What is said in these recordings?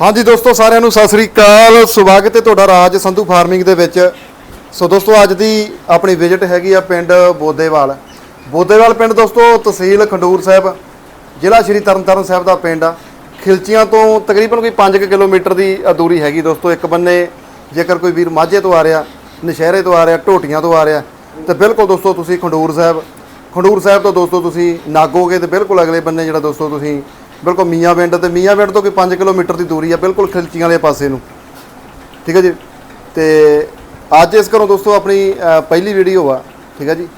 ਹਾਂਜੀ ਦੋਸਤੋ, ਸਾਰਿਆਂ ਨੂੰ ਸਤਿ ਸ੍ਰੀ ਅਕਾਲ। ਸਵਾਗਤ ਹੈ ਤੁਹਾਡਾ ਰਾਜ ਸੰਧੂ ਫਾਰਮਿੰਗ ਦੇ ਵਿੱਚ। ਸੋ ਦੋਸਤੋ, ਅੱਜ ਦੀ ਆਪਣੀ ਵਿਜ਼ਿਟ ਹੈਗੀ ਆ ਪਿੰਡ ਬੋਦੇਵਾਲ। ਬੋਦੇਵਾਲ ਪਿੰਡ ਦੋਸਤੋ, ਤਹਿਸੀਲ ਖੰਡੂਰ ਸਾਹਿਬ, ਜ਼ਿਲ੍ਹਾ ਸ਼੍ਰੀ ਤਰਨਤਾਰਨ ਸਾਹਿਬ ਦਾ ਪਿੰਡ ਆ। ਖਿਲਚੀਆਂ ਤੋਂ ਤਕਰੀਬਨ ਕੋਈ 5 ਕਿਲੋਮੀਟਰ ਦੀ ਦੂਰੀ ਹੈਗੀ ਦੋਸਤੋ, ਇੱਕ ਬੰਨੇ। ਜੇਕਰ ਕੋਈ ਵੀਰ ਮਾਝੇ ਤੋਂ ਆ ਰਿਹਾ, ਨਸ਼ਹਿਰੇ ਤੋਂ ਆ ਰਿਹਾ, ਢੋਟੀਆਂ ਤੋਂ ਆ ਰਿਹਾ, ਤੇ ਬਿਲਕੁਲ ਦੋਸਤੋ, ਤੁਸੀਂ ਖੰਡੂਰ ਸਾਹਿਬ। ਖੰਡੂਰ ਸਾਹਿਬ ਤੋਂ ਦੋਸਤੋ, ਤੁਸੀਂ ਨਾਗੋਗੇ ਤੇ ਬਿਲਕੁਲ ਅਗਲੇ ਬੰਨੇ ਜਿਹੜਾ ਦੋਸਤੋ, ਤੁਸੀਂ ਬਿਲਕੁਲ ਮੀਆਂ ਪਿੰਡ ਤੇ ਮੀਆਂ ਪਿੰਡ ਤੋਂ ਕੋਈ 5 ਕਿਲੋਮੀਟਰ ਦੀ ਦੂਰੀ ਆ, ਬਿਲਕੁਲ ਖਿਲਚੀਆਂ ਵਾਲੇ ਪਾਸੇ ਨੂੰ। ਠੀਕ ਹੈ ਜੀ? ਤੇ ਅੱਜ ਇਸ ਘਰੋਂ ਦੋਸਤੋ ਆਪਣੀ ਪਹਿਲੀ ਵੀਡੀਓ ਆ, ਠੀਕ ਹੈ ਜੀ?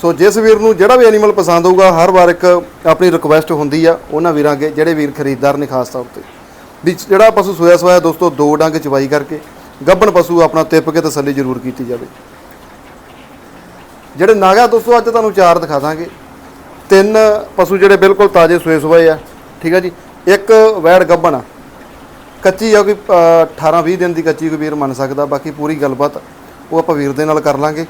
ਸੋ ਜਿਸ ਵੀਰ ਨੂੰ ਜਿਹੜਾ ਵੀ ਐਨੀਮਲ ਪਸੰਦ ਹੋਊਗਾ, ਹਰ ਵਾਰ ਇੱਕ ਆਪਣੀ ਰਿਕੁਐਸਟ ਹੁੰਦੀ ਆ, ਉਹਨਾਂ ਵੀਰਾਂ ਅੱਗੇ ਜਿਹੜੇ ਵੀਰ ਖਰੀਦਦਾਰ ਨੇ ਖਾਸ ਤੌਰ ਤੇ। ਵੀ ਜਿਹੜਾ ਪਸ਼ੂ ਸੋਇਆ ਸੋਇਆ ਦੋਸਤੋ, ਦੋ ਡੰਗ ਚਵਾਈ ਕਰਕੇ ਗੱਭਣ ਪਸ਼ੂ ਆਪਣਾ ਤਿੱਪ ਕੇ ਤਸੱਲੀ ਜ਼ਰੂਰ ਕੀਤੀ ਜਾਵੇ। ਜਿਹੜੇ ਨਾਗਾ ਦੋਸਤੋ, ਅੱਜ ਤੁਹਾਨੂੰ ਚਾਰ ਦਿਖਾ ਦਾਂਗੇ। ਤਿੰਨ ਪਸ਼ੂ ਜਿਹੜੇ ਬਿਲਕੁਲ ਤਾਜ਼ੇ ਸੋਏ ਸੋਏ ਆ। ਠੀਕ ਆ ਜੀ? ਇੱਕ ਵੈੜ ਗੱਭਣ ਆ ਕੱਚੀ ਆ ਕੋਈ 18 20 ਦਿਨ ਦੀ ਕੱਚੀ ਕੋਈ ਵੀਰ ਮੰਨ ਸਕਦਾ ਬਾਕੀ ਪੂਰੀ ਗੱਲਬਾਤ ਉਹ ਆਪਾਂ ਵੀਰ ਦੇ ਨਾਲ ਕਰ ਲਾਂਗੇ।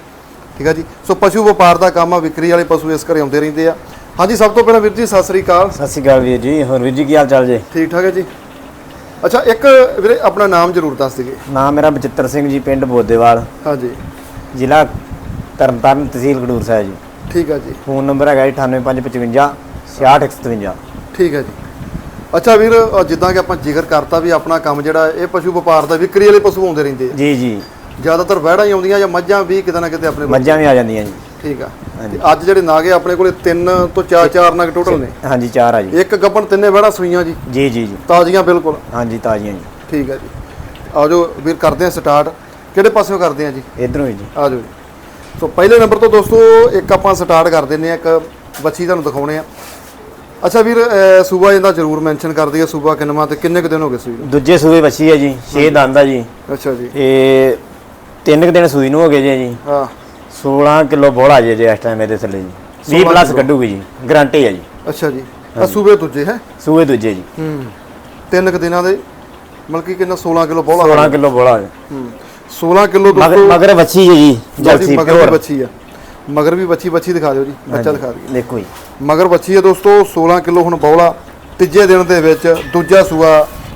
ਠੀਕ ਆ ਜੀ? ਸੋ ਪਸ਼ੂ ਵਪਾਰ ਦਾ ਕੰਮ ਆ ਵਿਕਰੀ ਵਾਲੇ ਪਸ਼ੂ ਇਸ ਘਰੇ ਆਉਂਦੇ ਰਹਿੰਦੇ ਆ। ਹਾਂਜੀ ਸਭ ਤੋਂ ਪਹਿਲਾਂ ਵੀਰ ਜੀ ਸਤਿ ਸ੍ਰੀ ਅਕਾਲ। ਸਤਿ ਸ਼੍ਰੀ ਅਕਾਲ ਵੀਰ ਜੀ ਹੋਰ ਵੀਰ ਜੀ ਕੀ ਹਾਲ ਚਾਲ ਜੀ? ਠੀਕ ਠਾਕ ਹੈ ਜੀ। ਅੱਛਾ ਇੱਕ ਵੀਰੇ ਆਪਣਾ ਨਾਮ ਜ਼ਰੂਰ ਦੱਸ ਦਿਓ। ਨਾਮ ਮੇਰਾ ਬਚਿੱਤਰ ਸਿੰਘ ਜੀ ਪਿੰਡ ਬੋਦੇਵਾਲ। ਹਾਂਜੀ। ਜ਼ਿਲ੍ਹਾ ਤਰਨਤਾਰਨ ਤਹਿਸੀਲ ਖਡੂਰ ਸਾਹਿਬ ਜੀ। ਠੀਕ ਆ ਜੀ। ਫੋਨ ਨੰਬਰ ਹੈਗਾ ਜੀ 98555 6157 ਠੀਕ ਹੈ ਜੀ। ਅੱਛਾ ਵੀਰ ਜਿੱਦਾਂ ਕਿ ਆਪਾਂ ਜ਼ਿਕਰ ਕਰਤਾ ਵੀ ਆਪਣਾ ਕੰਮ ਜਿਹੜਾ ਇਹ ਪਸ਼ੂ ਵਪਾਰ ਦਾ ਵਿਕਰੀ ਵਾਲੇ ਪਸ਼ੂ ਆਉਂਦੇ ਰਹਿੰਦੇ ਆ। ਜੀ ਜੀ। ਜ਼ਿਆਦਾਤਰ ਵਹਿੜਾਂ ਹੀ ਆਉਂਦੀਆਂ ਜਾਂ ਮੱਝਾਂ ਵੀ ਕਿਤੇ ਨਾ ਕਿਤੇ ਆਪਣੇ ਕੋਲ। ਮੱਝਾਂ ਵੀ ਆ ਜਾਂਦੀਆਂ ਜੀ। ਠੀਕ ਆ। ਤੇ ਅੱਜ ਜਿਹੜੇ ਨਾਗੇ ਆਪਣੇ ਕੋਲੇ ਤਿੰਨ ਤੋਂ ਚਾਰ ਚਾਰ ਨਗ ਟੋਟਲ ਨੇ। ਹਾਂਜੀ ਚਾਰ ਆ ਜੀ। ਇੱਕ ਗੱਬਣ ਤਿੰਨੇ ਵਹਿੜਾਂ ਸੂਈਆਂ ਜੀ। ਜੀ ਜੀ ਜੀ। ਤਾਜ਼ੀਆਂ ਬਿਲਕੁਲ। ਹਾਂਜੀ ਤਾਜ਼ੀਆਂ ਜੀ। ਠੀਕ ਹੈ ਜੀ। ਆਜੋ ਵੀਰ ਕਰਦੇ ਆ ਸਟਾਰਟ ਕਿਹੜੇ ਪਾਸਿਓਂ ਕਰਦੇ ਆ ਜੀ? ਇਧਰੋਂ ਹੀ ਜੀ। ਆਜੋ ਜੀ। ਸੋ ਪਹਿਲੇ ਨੰਬਰ ਤੋਂ ਦੋਸਤੋ ਇੱਕ ਆਪਾਂ ਸਟਾਰਟ ਕਰ ਦਿੰਨੇ ਆ ਇੱਕ ਬੱਚੀ ਤੁਹਾਨੂੰ ਦਿਖਾਉਣੇ ਆ। ਅੱਛਾ ਵੀਰ ਅਹ, ਸੂਬਾ ਇਹਦਾ ਜ਼ਰੂਰ ਮੈਂਸ਼ਨ ਕਰ ਦਈਏ ਸੂਬਾ ਕਿੰਨਵਾਂ ਤੇ ਕਿੰਨੇ ਕੁ ਦਿਨ ਹੋ ਗਏ ਸੂਈ ਨੂੰ? ਦੂਜੇ ਸੂਏ ਬੱਚੀ ਹੈ ਜੀ 6 ਦੰਦ ਆ ਜੀ। ਅੱਛਾ ਜੀ। ਇਹ ਤਿੰਨ ਕੁ ਦਿਨ ਸੂਈ ਨੂੰ ਹੋ ਗਏ ਜੀ ਜੀ। ਹਾਂ। 16 ਕਿਲੋ ਬੋਲਾ ਜੇ ਜੇ ਇਸ ਟਾਈਮ ਇਹਦੇ ਥੱਲੇ ਜੀ। 20 16 ਪਲੱਸ। ਕੱਢੂਗੀ ਜੀ ਗਰੰਟੀ ਹੈ ਜੀ। ਅੱਛਾ ਜੀ। ਆ ਸੂਬੇ ਦੂਜੇ ਹੈ? ਸੂਏ ਦੂਜੇ ਜੀ। ਹੂੰ। ਤਿੰਨ ਕੁ ਦਿਨਾਂ ਦੇ ਮਤਲਬ ਕਿ ਕਿੰਨਾ 16 ਕਿਲੋ ਬੋਲਾ 16 ਕਿਲੋ ਬੋਲਾ ਹੂੰ। 16 ਕਿਲੋ ਮਗਰ ਦੋਸਤੋ ਮਗਰ ਬੱਚੀ ਹੈ ਜੀ ਜਲਸੀ ਮਗਰ ਪਿਓਰ ਬੱਚੀ ਆ। ਮਗਰ ਵੀ ਬੱਚੀ ਬੱਚੀ ਦਿਖਾ ਦਿਓ ਜੀ ਬੱਚਾ ਦਿਖਾ ਦਿਓ। ਦੇਖੋ ਜੀ। ਮਗਰ ਬੱਚੀ ਹੈ ਦੋਸਤੋ 16 ਕਿਲੋ ਹੁਣ ਬੌਲਾ ਤੀਜੇ ਦਿਨ ਦੇ ਵਿੱਚ ਦੂਜਾ ਸੂਆ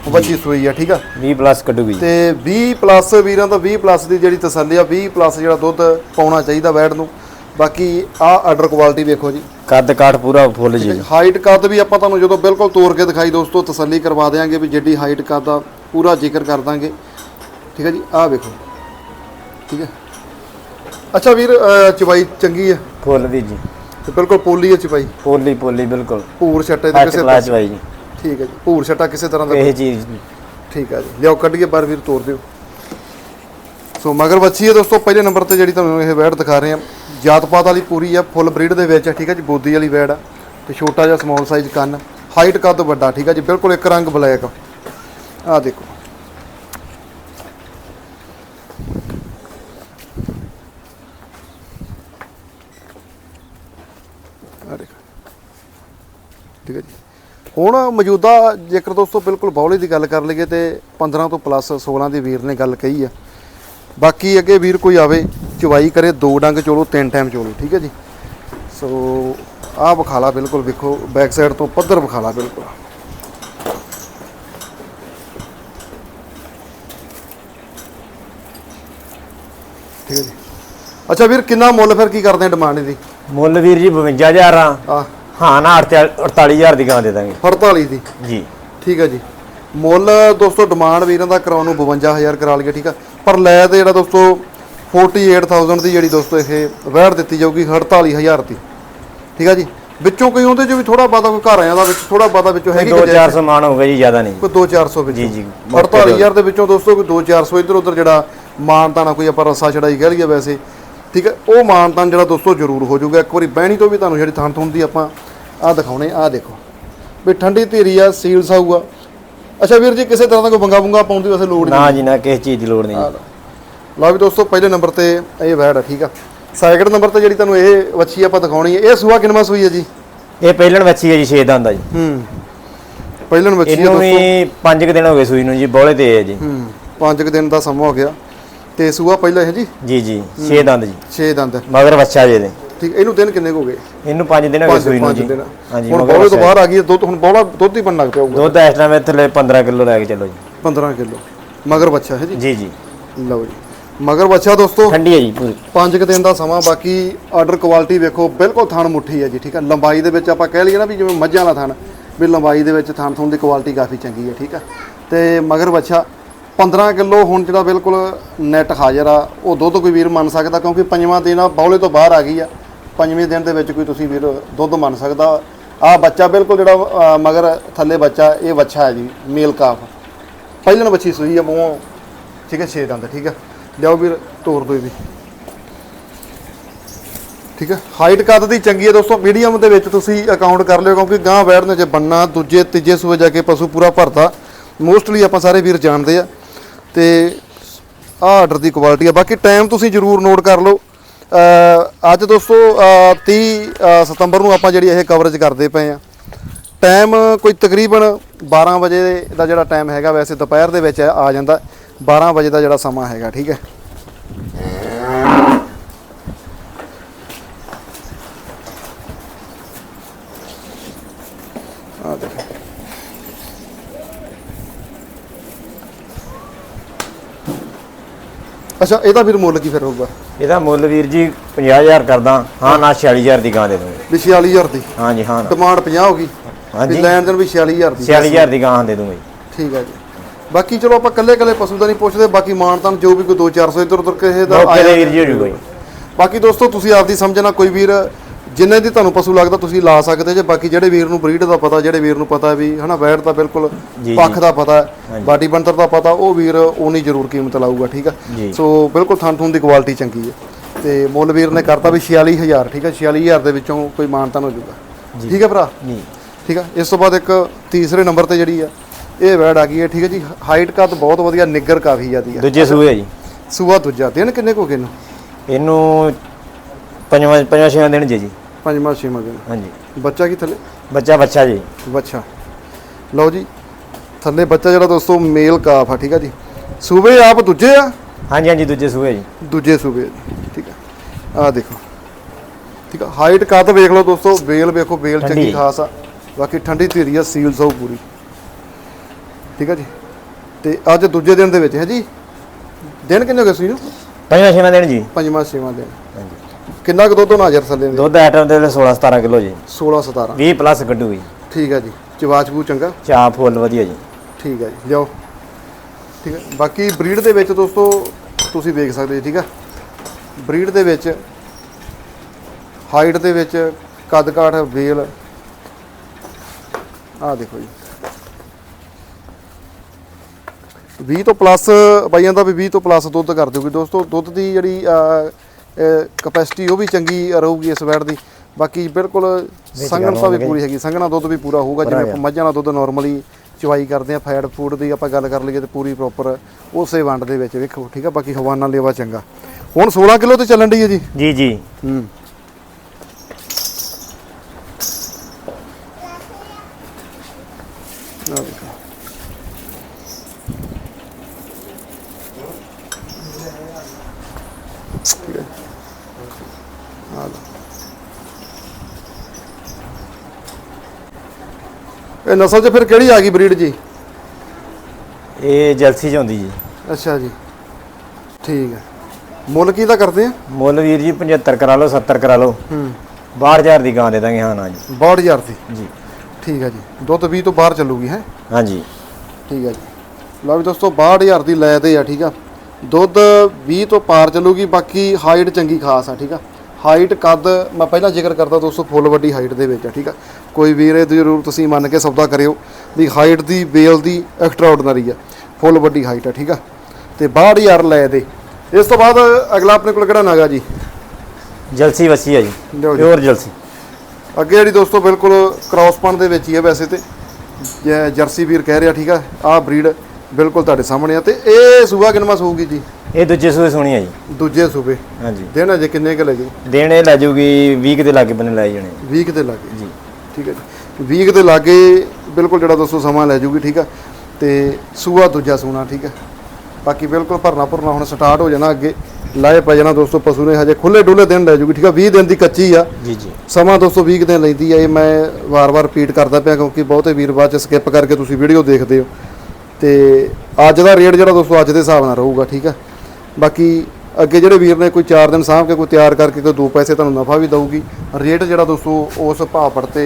ਬੱਚੀ ਸੂਈ ਆ ਠੀਕ ਆ? 20 ਪਲੱਸ ਕੱਢੂਗੀ ਤੇ 20 ਪਲੱਸ ਵੀਰਾਂ ਦਾ 20 ਪਲੱਸ ਦੀ ਜਿਹੜੀ ਤਸੱਲੀ ਆ 20 ਪਲੱਸ ਜਿਹੜਾ ਦੁੱਧ ਪਾਉਣਾ ਚਾਹੀਦਾ ਵੈੜ ਨੂੰ। ਬਾਕੀ ਆ ਆਰਡਰ ਕੁਆਲਿਟੀ ਵੇਖੋ ਜੀ। ਕੱਦ ਕਾਠ ਪੂਰਾ ਫੁੱਲ ਜੀ। ਹਾਈਟ ਕੱਦ ਵੀ ਆਪਾਂ ਤੁਹਾਨੂੰ ਜਦੋਂ ਬਿਲਕੁਲ ਤੋੜ ਕੇ ਦਿਖਾਈ ਦੋਸਤੋ ਤਸੱਲੀ ਕਰਵਾ ਦੇਾਂਗੇ ਵੀ ਜਿੱਡੀ ਹਾਈਟ ਕੱਦ ਆ ਪੂਰਾ ਜ਼ਿਕਰ ਕਰ ਦਾਂਗੇ। ਠੀਕ ਹੈ ਜੀ ਆਹ ਵੇਖੋ। ਠੀਕ ਹੈ ਅੱਛਾ ਵੀਰ ਅਹ ਚਵਾਈ ਚੰਗੀ ਆ। ਫੁੱਲ ਵੀ ਜੀ। ਤੇ ਬਿਲਕੁਲ ਪੋਲੀ ਆ ਚਵਾਈ ਪੋਲੀ ਪੋਲੀ ਬਿਲਕੁਲ। ਭੂਰ ਛੱਟੇ ਦੇ ਫਸਟ ਕਿਸੇ ਕਲਾਸ ਵਾਈ ਜੀ। ਠੀਕ ਹੈ ਜੀ। ਭੂਰ ਛੱਟਾ ਕਿਸੇ ਤਰ੍ਹਾਂ ਦਾ? ਇਹ ਚੀਜ਼ ਠੀਕ ਹੈ ਜੀ। ਲਿਆਓ ਕੱਢੀਏ ਬਾਰ ਵੀਰ ਤੋੜ ਦਿਓ। ਸੋ ਮਗਰ ਬੱਚੀ ਹੈ ਦੋਸਤੋ ਪਹਿਲੇ ਨੰਬਰ ਤੇ ਜਿਹੜੀ ਤੁਹਾਨੂੰ ਇਹ ਵੈੜ ਦਿਖਾ ਰਹੇ ਆ। ਜਾਤ ਪਾਤ ਵਾਲੀ ਪੂਰੀ ਆ ਫੁੱਲ ਬਰੀਡ ਦੇ ਵਿੱਚ ਆ, ਠੀਕ ਹੈ ਜੀ ਬੋਦੀ ਵਾਲੀ ਵੈੜ ਆ। ਤੇ ਛੋਟਾ ਜਿਹਾ ਸਮਾਲ ਸਾਈਜ਼ ਕੰਨ। ਹਾਈਟ ਕੱਦ ਵੱਡਾ ਠੀਕ ਹੈ ਜੀ ਬਿਲਕੁਲ ਇੱਕ ਰੰਗ ਬਲੈਕ। ਆ ਦੇਖੋ ਆਹ ਦੇਖੋ ਠੀਕ ਹੈ ਜੀ। ਹੁਣ ਮੌਜੂਦਾ ਜੇਕਰ ਦੋਸਤੋ ਬਿਲਕੁਲ ਬੌਲੇ ਦੀ ਗੱਲ ਕਰ ਲਈਏ ਤੇ 15 ਤੋਂ ਪਲੱਸ 16 ਦੀ ਵੀਰ ਨੇ ਗੱਲ ਕਹੀ ਆ। ਬਾਕੀ ਅੱਗੇ ਵੀਰ ਕੋਈ ਆਵੇ ਚਵਾਈ ਕਰੇ ਦੋ ਡੰਗ ਚੋਲੋ ਤਿੰਨ ਟਾਈਮ ਚੋਲੋ ਠੀਕ ਹੈ ਜੀ। ਸੋ ਆਹ ਵਿਖਾਲਾ ਬਿਲਕੁਲ ਵੇਖੋ ਬੈਕ ਸਾਈਡ ਤੋਂ ਪੱਧਰ ਵਿਖਾਲਾ ਬਿਲਕੁਲ। ਠੀਕ ਹੈ ਜੀ। ਅੱਛਾ ਵੀਰ ਕਿੰਨਾ ਮੁੱਲ ਫਿਰ ਕੀ ਕਰਦੇ ਆ ਡਿਮਾਂਡ ਦੀ ਮੁੱਲ ਵੀਰ ਜੀ 52000 ਆ। ਆ ਹਾਂ ਨਾ 48000 ਦੀ ਗਾਂ ਦੇ ਦਾਂਗੇ। 48 ਦੀ? ਜੀ। ਠੀਕ ਹੈ ਜੀ। ਮੁੱਲ ਦੋਸਤੋ ਡਿਮਾਂਡ ਵੀਰਾਂ ਦਾ ਕਰਾਉਣ ਨੂੰ 52000 ਕਰਾ ਲਈਏ ਠੀਕ ਆ? ਪਰ ਲੈ ਤੇ ਜਿਹੜਾ ਦੋਸਤੋ 48000 ਦੀ ਜਿਹੜੀ ਦੋਸਤੋ ਇਹ ਵਹਿੜ ਦਿੱਤੀ ਜਾਊਗੀ 48000 ਦੀ। ਠੀਕ ਆ ਜੀ? ਵਿੱਚੋਂ ਕੋਈ ਉਹਦੇ ਚ ਵੀ ਥੋੜਾ ਬਾਦਾ ਕੋਈ ਘਰ ਆਇਆ ਦਾ ਵਿੱਚ ਥੋੜਾ ਬਾਦਾ ਵਿੱਚੋਂ ਹੈਗੀ ਗੁੰਜਾਇਸ਼? 2400 ਮਾਨ ਹੋਊਗਾ ਜੀ ਜ਼ਿਆਦਾ ਨਹੀਂ। ਕੋਈ 2-400 ਵਿੱਚ। ਜੀ, ਜੀ, 48000 ਦੇ ਵਿੱਚੋਂ ਦੋਸਤੋ ਕੋਈ 2-400 ਇੱਧਰ ਉੱਧਰ ਜਿਹੜਾ ਮਾਨਤਾਨਾ ਕੋਈ ਆਪਾਂ ਰੱਸਾ ਛੜਾਈ ਕਹਿ ਲਈਏ ਵੈਸੇ। ਠੀਕ ਹੈ ਉਹ ਮਾਨਤਾਨ ਜਿਹੜਾ ਦੋਸਤੋ ਜ਼ਰੂਰ ਹੋ ਜਾਊਗਾ। ਇੱਕ ਵਾਰੀ ਬਹਿਣੀ ਤੋਂ ਵੀ ਤੁਹਾਨੂੰ ਜਿਹੜੀ ਥਣ ਥੁਣ ਦੀ ਆਪਾਂ ਆਹ ਦਿਖਾਉਣੇ ਆਹ ਦੇਖੋ। ਵੀ ਠੰਡੀ ਧੀਰੀ ਆ ਸੀਲ ਸਾਊ ਆ। ਅੱਛਾ ਵੀਰ ਜੀ ਕਿਸੇ ਤਰ੍ਹਾਂ ਦਾ ਕੋਈ ਬੰਗਾ ਬੁੰਗਾ ਪਾਉਣ ਦੀ ਵੈਸੇ ਲੋੜ ਨਹੀਂ। ਨਾ ਜੀ ਨਾ ਕਿਸੇ ਚੀਜ਼ ਦੀ ਲੋੜ ਨਹੀਂ ਆਹ ਲਓ। ਵੀ ਦੋਸਤੋ ਪਹਿਲੇ ਨੰਬਰ ਤੇ ਇਹ ਵੈੜ ਆ ਠੀਕ ਆ। ਸੈਕਿੰਡ ਨੰਬਰ ਤੇ ਜਿਹੜੀ ਤੁਹਾਨੂੰ ਇਹ ਵੱਛੀ ਆਪਾਂ ਦਿਖਾਉਣੀ ਹੈ ਇਹ ਸੂਆ ਕਿੰਨਵਾਂ ਸੂਈ ਹੈ ਜੀ? ਇਹ ਪਹਿਲਣ ਬੱਚੀ ਹੈ ਜੀ 6 ਦੰਦ ਦਾ ਜੀ। ਹੂੰ। ਪਹਿਲਣ ਵੱਛੀ ਹੈ ਇਹਨੂੰ ਦੋਸਤੋ। ਵੀ 5 ਕੁ ਦਿਨ ਹੋ ਗਏ ਸੂਈ ਨੂੰ ਜੀ ਬੋਲੇ ਤੇ ਹੈ ਜੀ। ਹੂੰ ਪੰਜ ਕੁ ਦਿਨ ਦਾ ਸਮਾਂ ਹੋ ਗਿਆ। ਤੇ ਸੂਆ ਪਹਿਲਾਂ ਹੈ ਜੀ? ਜੀ ਜੀ 6 ਦੰਦ ਜੀ। 6 ਦੰਦ। ਮਗਰ ਬੱਚਾ ਜੇ ਦੇ ਠੀਕ ਇਹਨੂੰ ਦਿਨ ਕਿੰਨੇ ਹੋ ਗਏ? ਇਹਨੂੰ 5 ਦਿਨ ਹੋ ਗਏ ਸੂਈ ਨੂੰ ਜੀ। ਹਾਂਜੀ ਹੁਣ ਬੋਲੇ ਤੋਂ। ਬਾਹਰ ਆ ਗਈ ਹੈ, ਦੁੱਧ ਹੁਣ ਬੋਲਾ ਦੁੱਧ ਹੀ ਬਣਨ ਲੱਗ ਪਿਆ ਹੋਊਗਾ। ਦੁੱਧ ਇਸ ਟਾਈਮ ਥੱਲੇ 15 ਕਿਲੋ ਲੈ ਕੇ ਚੱਲੋ ਜੀ। 15 ਕਿਲੋ। ਮਗਰ ਬੱਚਾ ਹੈ ਜੀ? ਜੀ ਜੀ। ਲਓ ਜੀ। ਮਗਰ ਬੱਚਾ ਦੋਸਤੋ ਠੰਡੀ ਹੈ ਜੀ ਪੂਰੀ। ਪੰਜ ਕੁ ਦਿਨ ਦਾ ਸਮਾਂ ਬਾਕੀ ਆਰਡਰ ਕੁਆਲਿਟੀ ਵੇਖੋ ਬਿਲਕੁਲ ਥਣ ਮੁੱਠੀ ਹੈ ਜੀ ਠੀਕ ਹੈ? ਲੰਬਾਈ ਦੇ ਵਿੱਚ ਆਪਾਂ ਕਹਿ ਲਈਏ ਨਾ ਵੀ ਜਿਵੇਂ ਮੱਝਾਂ ਦਾ ਥਣ ਵੀ ਲੰਬਾਈ ਦੇ ਵਿੱਚ ਥਣ ਥਣ ਦੀ ਕੁਆਲਿਟੀ ਕਾਫੀ ਚੰਗੀ ਹੈ ਠੀਕ ਹੈ? ਤੇ ਮਗਰ ਬੱਚਾ 15 ਕਿਲੋ ਹੁਣ ਜਿਹੜਾ ਬਿਲਕੁਲ ਨੈਟ ਹਾਜ਼ਰ ਆ ਉਹ ਦੁੱਧ ਕੋਈ ਵੀਰ ਮੰਨ ਸਕਦਾ ਕਿਉਂਕਿ ਪੰਜਵਾਂ ਦਿਨ ਆ ਬੌਲੇ ਤੋਂ ਬਾਹਰ ਆ ਗਈ ਆ। ਪੰਜਵੇਂ ਦਿਨ ਦੇ ਵਿੱਚ ਕੋਈ ਤੁਸੀਂ ਵੀਰ ਦੁੱਧ ਮੰਨ ਸਕਦਾ। ਆ ਬੱਚਾ ਬਿਲਕੁਲ ਜਿਹੜਾ ਮਗਰ ਥੱਲੇ ਬੱਚਾ, ਇਹ ਵੱਛਾ ਹੈ ਜੀ, ਮੇਲ ਕਾਫ। ਪਹਿਲਣ ਬੱਚੀ ਸੂਈ ਆ, ਮੂੰਹੋਂ, ਠੀਕ ਹੈ 6 ਦੰਦ, ਠੀਕ ਹੈ। ਲਿਆਓ ਵੀਰ, ਤੋਰ ਦੋ ਇਹ ਠੀਕ ਹੈ ਹਾਈਟ ਕੱਦ ਦੀ ਚੰਗੀ ਹੈ ਦੋਸਤੋ ਮੀਡੀਅਮ ਦੇ ਵਿੱਚ ਤੁਸੀਂ ਅਕਾਊਂਟ ਕਰ ਲਿਓ, ਕਿਉਂਕਿ ਗਾਂ ਵੈੜ ਨੇ ਜੇ ਬੰਨਾ ਦੂਜੇ, ਤੀਜੇ ਸੂਏ ਜਾ ਕੇ ਪਸ਼ੂ ਪੂਰਾ ਭਰਦਾ ਮੋਸਟਲੀ ਆਪਾਂ ਸਾਰੇ ਵੀਰ ਜਾਣਦੇ ਆ। ਤੇ ਆਹ ਆਰਡਰ ਦੀ ਕੁਆਲਿਟੀ ਆ, ਬਾਕੀ ਟਾਈਮ ਤੁਸੀਂ ਜਰੂਰ ਨੋਟ ਕਰ ਲਓ। ਅੱਜ ਦੋਸਤੋ, ਅਹ 30 ਸਤੰਬਰ ਨੂੰ ਆਪਾਂ ਜਿਹੜੀ ਇਹ ਕਵਰੇਜ ਕਰਦੇ ਪਏ ਆ ਟਾਈਮ ਕੋਈ ਤਕਰੀਬਨ 12 ਵਜੇ ਦਾ ਜਿਹੜਾ ਟਾਈਮ ਹੈਗਾ, ਵੈਸੇ ਦੁਪਹਿਰ ਦੇ ਵਿੱਚ ਆ ਜਾਂਦਾ। 12 ਵਜੇ ਦਾ ਜਿਹੜਾ ਸਮਾਂ ਹੈਗਾ, ਠੀਕ ਹੈ? ਅੱਛਾ ਇਹਦਾ ਫਿਰ ਮੁੱਲ ਕੀ ਫਿਰ ਹੋਊਗਾ? ਇਹਦਾ ਮੁੱਲ ਵੀਰ ਜੀ 50000 ਕਰਦਾ। ਹਾਂ ਨਾ 46000 ਦੀ ਗਾਂ ਦੇ ਦੂੰਗੇ ਵੀ 46000 ਦੀ? ਹਾਂ ਜੀ ਹਾਂ। ਨਾ ਡਿਮਾਂਡ 50 ਹੋ ਗਈ। ਹਾਂਜੀ। ਵੀ ਲੈਣ ਦੇਣ ਵੀ 46000 ਦੀ। 46000 ਦੀ ਗਾਂ ਦੇ ਦੂੰਗੇ। ਜੀ ਠੀਕ ਹੈ ਜੀ। ਬਾਕੀ ਚਲੋ ਆਪਾਂ ਕੱਲੇ ਕੱਲੇ ਪਸ਼ੂ ਦਾ ਨਹੀਂ ਪੁੱਛਦੇ ਬਾਕੀ ਮਾਨ ਤਾਂ ਜੋ ਵੀ ਕੋਈ 2-400 ਇੱਧਰ ਉੱਧਰ ਕਿਸੇ ਦਾ ਮੌਕੇ ਤੇ ਆਇਆ ਵੀਰ ਜੀ ਹੋ ਜੂਗਾ ਜੀ। ਬਾਕੀ ਦੋਸਤੋ ਤੁਸੀਂ ਆਪਦੀ ਸਮਝਣਾ ਕੋਈ ਵੀਰ ਜਿੰਨੇ ਦੀ ਤੁਹਾਨੂੰ ਪਸ਼ੂ ਲੱਗਦਾ ਤੁਸੀਂ ਲਾ ਸਕਦੇ ਜੇ ਬਾਕੀ ਜਿਹੜੇ ਵੀਰ ਨੂੰ ਬਰੀਡ ਦਾ ਪਤਾ ਜਿਹੜੇ ਵੀਰ ਨੂੰ ਪਤਾ ਵੀ ਹਨਾ ਵੈੜ ਦਾ ਬਿਲਕੁਲ। ਪੱਖ ਦਾ ਪਤਾ ਹੈ ਬਾਡੀ ਬੰਤਰ ਦਾ ਪਤਾ ਉਹ ਵੀਰ ਉਨੀ ਜ਼ਰੂਰ ਕੀਮਤ ਲਾਊਗਾ ਠੀਕ ਆ। ਸੋ ਬਿਲਕੁਲ ਥਣ ਥੂਣ ਦੀ ਕੁਆਲਿਟੀ ਚੰਗੀ ਹੈ ਤੇ ਮੁੱਲ ਵੀਰ ਨੇ ਕਰਤਾ ਵੀ 46000 ਠੀਕ ਹੈ 46000 ਦੇ ਵਿੱਚੋਂ ਕੋਈ ਮਾਨਤਾਨ ਹੋ ਜਾਊਗਾ। ਠੀਕ ਹੈ ਭਰਾ? ਜੀ। ਠੀਕ ਆ? ਇਸ ਤੋਂ ਬਾਅਦ ਇੱਕ ਤੀਸਰੇ ਨੰਬਰ ਤੇ ਜਿਹੜੀ ਆ ਇਹ ਵੈੜ ਆ ਗਈ ਹੈ ਠੀਕ ਹੈ ਜੀ? ਹਾਈਟ ਕੱਦ ਬਹੁਤ ਵਧੀਆ ਨਿੱਗਰ ਕਾਫੀ ਜ਼ਿਆਦੀ ਆ। ਦੂਜੇ ਸੂਏ ਆ ਜੀ। ਸੂਆ ਦੂਜਾ ਦਿਨ ਕਿੰਨੇ ਕੋ ਕਿਨੂੰ ਇਹਨੂੰ ਪੰਜਵਾਂ ਪੰਜਵਾਂ ਛੇਵਾਂ ਦਿਨ ਜੀ ਜੀ। ਪੰਜਵਾਂ ਛੇਵਾਂ ਦਿਨ ਹਾਂਜੀ। ਬੱਚਾ ਕੀ ਥੱਲੇ? ਬੱਚਾ ਬੱਚਾ ਜੀ। ਬੱਚਾ। ਲਓ ਜੀ ਥੱਲੇ ਬੱਚਾ ਜਿਹੜਾ ਦੋਸਤੋ ਮੇਲ ਕਾਫ ਆ ਠੀਕ ਆ ਜੀ? ਸੂਬੇ ਆਪ ਦੂਜੇ ਆ? ਹਾਂਜੀ ਹਾਂਜੀ ਦੂਜੇ ਸੂਏ ਆ ਜੀ। ਦੂਜੇ ਸੂਬੇ ਆ ਜੀ, ਠੀਕ ਆ। ਆ ਦੇਖੋ। ਠੀਕ ਆ ਹਾਈਟ ਕੱਦ ਵੇਖ ਲਓ ਦੋਸਤੋ ਵੇਲ ਵੇਖੋ ਵੇਲ ਚੰਗੀ ਠੰਡੀ। ਖਾਸ ਆ। ਬਾਕੀ ਠੰਡੀ ਧੀਰੀ ਆ ਸੀਲ ਸੌ ਪੂਰੀ। ਠੀਕ ਆ ਜੀ? ਤੇ ਅੱਜ ਦੂਜੇ ਦਿਨ ਦੇ ਵਿੱਚ ਹੈ ਜੀ? ਦਿਨ ਕਿੰਨੇ ਹੋ ਗਏ ਸੀ ਨੂੰ ਪੰਜਵਾਂ ਛੇਵਾਂ ਦਿਨ ਜੀ। ਪੰਜਵਾਂ ਛੇਵਾਂ ਦਿਨ। ਹਾਂਜੀ ਕਿੰਨਾ ਕੁ ਦੁੱਧ ਨਾਜ਼ਰ ਥੱਲੇ ਦੇ? ਦੁੱਧ ਆਈਟਮ ਦੇ 16 17 ਕਿਲੋ ਜੀ। 16 17 20 ਪਲੱਸ ਕੱਢੂ ਜੀ। ਠੀਕ ਆ ਜੀ। ਚਵਾਚਬੂ ਚੰਗਾ? ਚਾਹ ਫੁੱਲ ਵਧੀਆ ਜੀ। ਠੀਕ ਹੈ ਜੀ ਲਿਆਓ। ਠੀਕ ਹੈ ਬਾਕੀ ਬਰੀਡ ਦੇ ਵਿੱਚ ਦੋਸਤੋ ਤੁਸੀਂ ਵੇਖ ਸਕਦੇ ਜੀ ਠੀਕ ਹੈ ਬਰੀਡ ਦੇ ਵਿੱਚ ਹਾਈਟ ਦੇ ਵਿੱਚ ਕੱਦ ਕਾਠ ਵੇਲ। ਆਹ ਦੇਖੋ ਜੀ। 20 ਤੋਂ ਪਲੱਸ ਬਾਈਆਂ ਦਾ ਵੀ 20 ਤੋਂ ਪਲੱਸ ਦੁੱਧ ਕਰ ਦਿਓਗੇ ਦੋਸਤੋ ਦੁੱਧ ਦੀ ਜਿਹੜੀ ਕਪੈਸਿਟੀ ਉਹ ਵੀ ਚੰਗੀ ਰਹੂਗੀ ਇਸ ਵੈਟ ਦੀ। ਬਾਕੀ ਬਿਲਕੁਲ ਸੰਘਣਤਾ ਵੀ। ਪੂਰੀ ਹੈਗੀ। ਸੰਘਣਾ ਦੁੱਧ ਵੀ ਪੂਰਾ ਹੋਊਗਾ। ਜਿਵੇਂ ਆਪਾਂ ਮੱਝਾਂ ਦਾ ਦੁੱਧ ਨਾਰਮਲੀ ਚਵਾਈ ਕਰਦੇ ਆ ਫੈਟ ਫੂਡ ਦੀ ਆਪਾਂ ਗੱਲ ਕਰ ਲਈਏ ਤੇ ਪੂਰੀ ਪ੍ਰੋਪਰ ਉਸੇ ਵੰਡ ਦੇ ਵਿੱਚ ਵੇਖੋ ਠੀਕ ਆ? ਬਾਕੀ ਹਵਾਨਾ ਲੇਵਾ ਚੰਗਾ। ਹੁਣ 16 ਕਿਲੋ ਤੇ ਚੱਲਣ ਡਈ ਹੈ ਜੀ? ਜੀ ਜੀ। ਹੂੰ ਆਹ ਦੇਖੋ। ਠੀਕ ਹੈ ਆ ਲਓ ਇਹ ਨਸਲ 'ਚ ਫਿਰ ਕਿਹੜੀ ਆ ਗਈ ਬਰੀਡ ਜੀ? ਇਹ ਜਲਸੀ ਚ ਹੁੰਦੀ ਜੀ। ਅੱਛਾ ਜੀ। ਠੀਕ ਹੈ। ਮੁੱਲ ਕੀ ਦਾ ਕਰਦੇ ਆ? ਮੁੱਲ ਵੀਰ ਜੀ 75 ਕਰਾ ਲਓ 70 ਕਰਾ ਲਓ। ਹੂੰ। 12000 ਦੀ ਗਾਂ ਦੇ ਦਾਂਗੇ ਹਾਂ ਨਾ ਜੀ। 62000 ਦੀ? ਜੀ। ਠੀਕ ਹੈ ਜੀ। ਦੁੱਧ 20 ਤੋਂ ਬਾਹਰ ਚੱਲੂਗੀ ਹੈ? ਹਾਂਜੀ ਠੀਕ ਹੈ ਜੀ। ਲਓ ਵੀ ਦੋਸਤੋ 62000 ਦੀ ਲੈ ਤੇ ਆ ਠੀਕ ਆ। ਦੁੱਧ 20 ਤੋਂ ਪਾਰ ਚੱਲੂਗੀ ਬਾਕੀ ਹਾਈਟ ਚੰਗੀ ਖਾਸ ਆ ਠੀਕ ਆ। ਹਾਈਟ ਕੱਦ ਮੈਂ ਪਹਿਲਾਂ ਜ਼ਿਕਰ ਕਰਦਾ ਦੋਸਤੋ ਫੁੱਲ ਵੱਡੀ ਹਾਈਟ ਦੇ ਵਿੱਚ ਆ ਠੀਕ ਆ? ਕੋਈ ਵੀਰ ਇਹ ਜ਼ਰੂਰ ਤੁਸੀਂ ਮੰਨ ਕੇ ਸੌਦਾ ਕਰਿਓ ਵੀ ਹਾਈਟ ਦੀ ਬੇਲ ਦੀ ਐਕਸਟਰਾ ਆਰਡੀਨਰੀ ਆ ਫੁੱਲ ਵੱਡੀ ਹਾਈਟ ਆ ਠੀਕ ਆ? ਤੇ 62000 ਲੈ ਦੇ। ਇਸ ਤੋਂ ਬਾਅਦ ਅਗਲਾ ਆਪਣੇ ਕੋਲ ਕਿਹੜਾ ਨਾਗਾ ਜੀ? ਜਲਸੀ ਵਸੀ ਹੈ ਜੀ ਪਿਓਰ ਜਲਸੀ। ਅੱਗੇ ਜਿਹੜੀ ਦੋਸਤੋ ਬਿਲਕੁਲ ਕ੍ਰਾਸਪਨ ਦੇ ਵਿੱਚ ਹੀ ਹੈ ਵੈਸੇ ਤੇ ਜਰਸੀ ਵੀਰ ਕਹਿ ਰਿਹਾ ਠੀਕ ਆ? ਆਹ ਬਰੀਡ ਬਿਲਕੁਲ ਤੁਹਾਡੇ ਸਾਹਮਣੇ ਆ ਤੇ ਇਹ ਸੂਆ ਕਿੰਨਵਾਂ ਸੂਗੀ ਜੀ? ਇਹ ਦੂਜੇ ਸੂਏ ਸੋਹਣੀ ਹੈ ਜੀ। ਦੂਜੇ ਸੂਬੇ? ਹਾਂਜੀ। ਦਿਨ ਅਜੇ ਕਿੰਨੇ ਕੁ ਲੱਗੇ ਦੇਣੇ ਲੈ ਜੂਗੀ 20 ਦੇ ਲਾਗੇ ਬੰਨੇ ਲੈ ਜਾਣੇ ਵੀਕ ਦੇ ਲਾਗੇ? ਜੀ। ਠੀਕ ਹੈ ਜੀ। ਵੀਕ ਦੇ ਲਾਗੇ ਬਿਲਕੁਲ ਜਿਹੜਾ ਦੋਸਤੋ ਸਮਾਂ ਲੈ ਜੂਗੀ ਠੀਕ ਆ? ਤੇ ਸੂਆ ਦੂਜਾ ਸੂਣਾ ਠੀਕ ਆ? ਬਾਕੀ ਬਿਲਕੁਲ ਭਰਨਾ ਭਰਨਾ ਹੁਣ ਸਟਾਰਟ ਹੋ ਜਾਣਾ ਅੱਗੇ। ਲਾਏ ਪੈ ਜਾਣਾ ਦੋਸਤੋ ਪਸ਼ੂ ਨੇ ਹਜੇ ਖੁੱਲੇ ਡੁੱਲੇ ਦਿਨ ਲੈ ਜੂਗੀ ਠੀਕ ਆ? 20 ਦਿਨ ਦੀ ਕੱਚੀ ਆ। ਜੀ ਜੀ। ਸਮਾਂ ਦੋਸਤੋ 20 ਕੁ ਦਿਨ ਲੈਂਦੀ ਆ ਇਹ ਮੈਂ ਵਾਰ-ਵਾਰ ਰਿਪੀਟ ਕਰਦਾ ਪਿਆ ਕਿਉਂਕਿ ਬਹੁਤੇ ਵੀਰ ਬਾਅਦ ਚ ਸਕਿਪ ਕਰਕੇ ਤੁਸੀਂ ਵੀਡੀਓ ਦੇਖਦੇ ਹੋ। ਤੇ ਅੱਜ ਦਾ ਰੇਟ ਜਿਹੜਾ ਦੋਸਤੋ ਅੱਜ ਦੇ ਹਿਸਾਬ ਨਾਲ ਰਹੂਗਾ ਠੀਕ ਹੈ ਬਾਕੀ ਅੱਗੇ ਜਿਹੜੇ ਵੀਰ ਨੇ ਕੋਈ 4 ਦਿਨ ਸਾਂਭ ਕੇ ਕੋਈ ਤਿਆਰ ਕਰਕੇ ਕੋਈ ਦੋ ਪੈਸੇ ਤੁਹਾਨੂੰ ਨਫਾ ਵੀ ਦਊਗੀ ਰੇਟ ਜਿਹੜਾ ਦੋਸਤੋ ਉਸ ਭਾਅ ਪੜ ਤੇ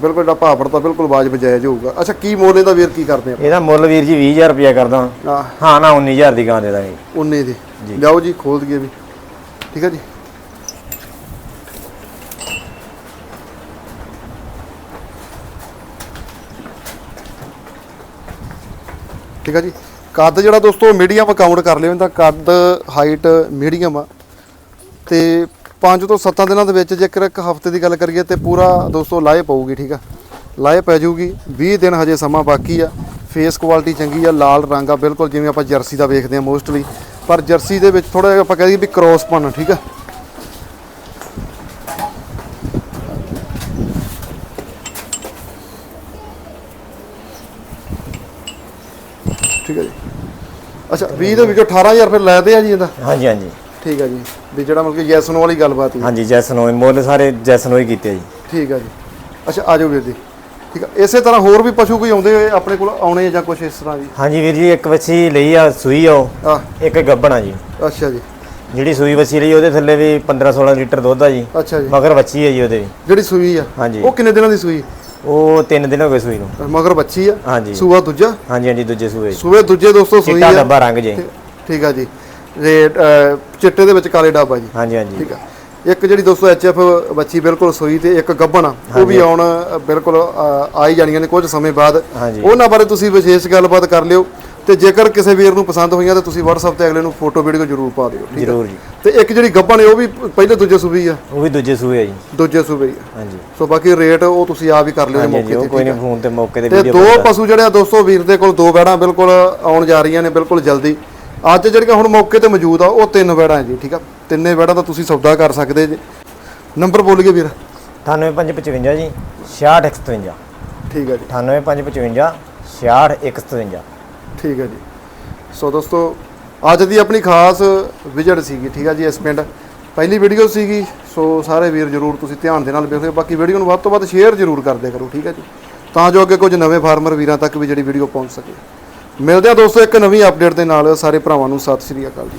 ਬਿਲਕੁਲ ਜਿਹੜਾ ਭਾਅ ਪੜ ਤਾਂ ਬਿਲਕੁਲ ਵਾਜਬ ਜਾਇਜ਼ ਹੋਊਗਾ। ਅੱਛਾ ਕੀ ਮੁੱਲ ਇਹਦਾ ਵੀਰ ਕੀ ਕਰਦੇ ਆ? ਇਹਦਾ ਮੁੱਲ ਵੀਰ ਜੀ 20000 ਰੁਪਇਆ ਕਰਦਾ। ਆ ਹਾਂ ਨਾ 19000 ਦੀ ਗਾਂ ਦੇ ਦਾਂਗੇ 19 ਦੀ। ਲਿਆਓ ਜੀ ਖੋਲ ਦਈਏ ਵੀ। ਠੀਕ ਹੈ ਜੀ? ਠੀਕ ਆ ਜੀ। ਕੱਦ ਜਿਹੜਾ ਦੋਸਤੋ, ਮੀਡੀਅਮ ਅਕਾਊਂਟ ਕਰ ਲਿਓ, ਇਹਦਾ ਕੱਦ ਹਾਈਟ ਮੀਡੀਅਮ ਆ। ਤੇ 5 ਤੋਂ 7 ਦਿਨਾਂ ਦੇ ਵਿੱਚ ਜੇਕਰ ਇੱਕ ਹਫ਼ਤੇ ਦੀ ਗੱਲ ਕਰੀਏ ਤੇ ਪੂਰਾ ਦੋਸਤੋ ਲਾਏ ਪਊਗੀ, ਠੀਕ ਆ। ਲਾਏ ਪੈ ਜਾਊਗੀ 20 ਦਿਨ ਹਜੇ ਸਮਾਂ ਬਾਕੀ ਆ। ਫੇਸ ਕੁਆਲਿਟੀ ਚੰਗੀ ਆ, ਲਾਲ ਰੰਗ ਆ, ਬਿਲਕੁਲ ਜਿਵੇਂ ਆਪਾਂ ਜਰਸੀ ਦਾ ਵੇਖਦੇ ਆ ਮੋਸਟਲੀ ਪਰ ਜਰਸੀ ਦੇ ਵਿੱਚ ਥੋੜਾ ਜਿਹਾ ਆਪਾਂ ਕਹਿ ਦਈਏ ਵੀ ਕ੍ਰੋਸ ਪਨ ਠੀਕ ਆ। ਠੀਕ ਹੈ ਜੀ। ਅੱਛਾ 20 ਦੇ ਵਿੱਚੋਂ 18000 ਰੁਪਏ ਲੈਦੇ ਆ ਜੀ ਇਹਦਾ? ਹਾਂਜੀ ਹਾਂਜੀ। ਠੀਕ ਹੈ ਜੀ। ਵੀ ਜਿਹੜਾ ਮਤਲਬ ਕਿ ਯੈਸ ਨੋ ਵਾਲੀ ਗੱਲਬਾਤ ਹੀ। ਹਾਂਜੀ ਜੈਸਨ ਮੁੱਲ ਸਾਰੇ ਜੈਸਨ ਹੋਏ ਕੀਤੇ ਜੀ। ਠੀਕ ਹੈ ਜੀ। ਅੱਛਾ ਆ ਜਾਓ ਵੀਰ ਜੀ। ਠੀਕ ਹੈ ਇਸੇ ਤਰ੍ਹਾਂ ਹੋਰ ਵੀ ਪਸ਼ੂ ਕੋਈ ਆਉਂਦੇ ਹੋਏ ਆਪਣੇ ਕੋਲ ਆਉਣੇ ਜਾਂ ਕੁਝ ਇਸ ਤਰ੍ਹਾਂ ਜੀ? ਹਾਂਜੀ ਵੀਰ ਜੀ ਇੱਕ ਵੱਛੀ ਲਈ ਆ ਸੂਈ ਆ ਉਹ। ਆ ਇੱਕ ਗੱਬਣਾ ਜੀ। ਅੱਛਾ ਜੀ। ਜਿਹੜੀ ਸੂਈ ਵੱਛੀ ਲਈ ਉਹਦੇ ਥੱਲੇ ਵੀ 15 16 ਲੀਟਰ ਦੁੱਧ ਆ ਜੀ। ਅੱਛਾ ਜੀ। ਮਗਰ ਵੱਛੀ ਹੈ ਜੀ ਉਹਦੇ। ਵੀ। ਜਿਹੜੀ ਸੂਈ ਆ। ਹਾਂਜੀ। ਉਹ ਕਿੰਨੇ ਦਿਨਾਂ ਦੀ ਸੂਈ? ਉਹ 3 ਦਿਨ ਹੋ ਗਏ ਸੂਈ ਨੂੰ। ਮਗਰ ਬੱਚੀ ਆ? ਹਾਂਜੀ। ਸੂਆ ਦੂਜਾ? ਹਾਂਜੀ ਹਾਂਜੀ ਦੂਜੇ ਸੂਏ। ਸੂਏ ਦੂਜੇ ਦੋਸਤੋ ਸੂਈ ਆ। ਡੱਬਾ ਰੰਗ ਜੇ। ਠੀਕ ਆ ਜੀ। ਅਹ, ਚਿੱਟੇ ਦੇ ਵਿੱਚ ਕਾਲੇ ਡੱਬਾ ਜੀ। ਹਾਂਜੀ ਹਾਂਜੀ। ਠੀਕ ਆ। ਇੱਕ ਜਿਹੜੀ ਦੋਸਤੋ ਐਚਐਫ ਬੱਚੀ ਬਿਲਕੁਲ ਸੂਈ ਤੇ ਇੱਕ ਗੱਬਣ ਉਹ ਵੀ ਆਉਣ ਬਿਲਕੁਲ ਅ, ਆ ਹੀ ਜਾਣੀਆਂ ਨੇ ਕੁਝ ਸਮੇਂ ਬਾਅਦ। ਉਹਨਾਂ ਬਾਰੇ ਤੁਸੀਂ ਵਿਸ਼ੇਸ਼ ਗੱਲਬਾਤ ਕਰ ਲਿਓ। ਤੇ ਜੇਕਰ ਕਿਸੇ ਵੀਰ ਨੂੰ ਪਸੰਦ ਹੋਈਆਂ ਤਾਂ ਤੁਸੀਂ WhatsApp ਤੇ ਅਗਲੇ ਨੂੰ ਫੋਟੋ ਵੀਡੀਓ ਜ਼ਰੂਰ ਪਾ ਦਿਓ ਠੀਕ ਆ ਜ਼ਰੂਰ ਜੀ। ਤੇ ਇੱਕ ਜਿਹੜੀ ਗੱਬਣ ਹੈ ਉਹ ਵੀ ਪਹਿਲੇ ਦੂਜੇ ਸੂਬੀ ਆ? ਉਹ ਵੀ ਦੂਜੇ ਸੂਏ ਆ ਜੀ। ਦੂਜੇ ਸੂਬੇ ਹੀ ਆ। ਹਾਂਜੀ। ਸੋ ਬਾਕੀ ਰੇਟ ਉਹ ਤੁਸੀਂ ਆਪ ਹੀ ਕਰ ਲਿਓ ਹਾਂਜੀ, ਮੌਕੇ ਉਹ ਤੇ ਕੋਈ ਠੀਕ ਆ। ਨਹੀਂ ਫੋਨ ਤੇ ਮੌਕੇ ਤੇ ਤੇ ਵੀਡੀਓ ਦੋ ਪਸ਼ੂ ਜਿਹੜੇ ਆ ਦੋਸਤੋ ਵੀਰ ਦੇ ਕੋਲ ਦੋ ਵੈੜਾਂ ਬਿਲਕੁਲ ਆਉਣ ਜਾ ਰਹੀਆਂ ਨੇ ਬਿਲਕੁਲ ਜਲਦੀ। ਅੱਜ ਜਿਹੜੀਆਂ ਹੁਣ ਮੌਕੇ ਤੇ ਮੌਜੂਦ ਆ ਉਹ ਤਿੰਨ ਵੈੜਾਂ ਜੀ ਠੀਕ ਆ? ਤਿੰਨੇ ਵੈੜਾਂ ਦਾ ਤੁਸੀਂ ਸੌਦਾ ਕਰ ਸਕਦੇ ਜੀ। ਨੰਬਰ ਬੋਲੀਏ ਵੀਰ। 98555 ਜੀ 6157 ਠੀਕ ਹੈ ਜੀ। 98555 6157 ਠੀਕ ਹੈ ਜੀ। ਸੋ ਦੋਸਤੋ, ਅੱਜ ਦੀ ਆਪਣੀ ਖਾਸ ਵਿਜ਼ਿਟ ਸੀਗੀ, ਠੀਕ ਹੈ ਜੀ, ਇਸ ਪਿੰਡ। ਪਹਿਲੀ ਵੀਡੀਓ ਸੀਗੀ, ਸੋ ਸਾਰੇ ਵੀਰ ਜਰੂਰ ਤੁਸੀਂ ਧਿਆਨ ਦੇ ਨਾਲ ਵੇਖਿਓ ਬਾਕੀ ਵੀਡੀਓ ਨੂੰ ਵੱਧ ਤੋਂ ਵੱਧ ਸ਼ੇਅਰ ਜਰੂਰ ਕਰਦੇ ਕਰੋ, ਠੀਕ ਹੈ ਜੀ। ਤਾਂ ਜੋ ਅੱਗੇ ਕੁਝ ਨਵੇਂ ਫਾਰਮਰ ਵੀਰਾਂ ਤੱਕ ਵੀ ਜਿਹੜੀ ਵੀਡੀਓ ਪਹੁੰਚ ਸਕੇ। ਮਿਲਦੇ ਆ ਦੋਸਤੋ ਇੱਕ ਨਵੀਂ ਅਪਡੇਟ ਦੇ ਨਾਲ। ਸਾਰੇ ਭਰਾਵਾਂ ਨੂੰ ਸਤਿ ਸ਼੍ਰੀ ਅਕਾਲ ਜੀ।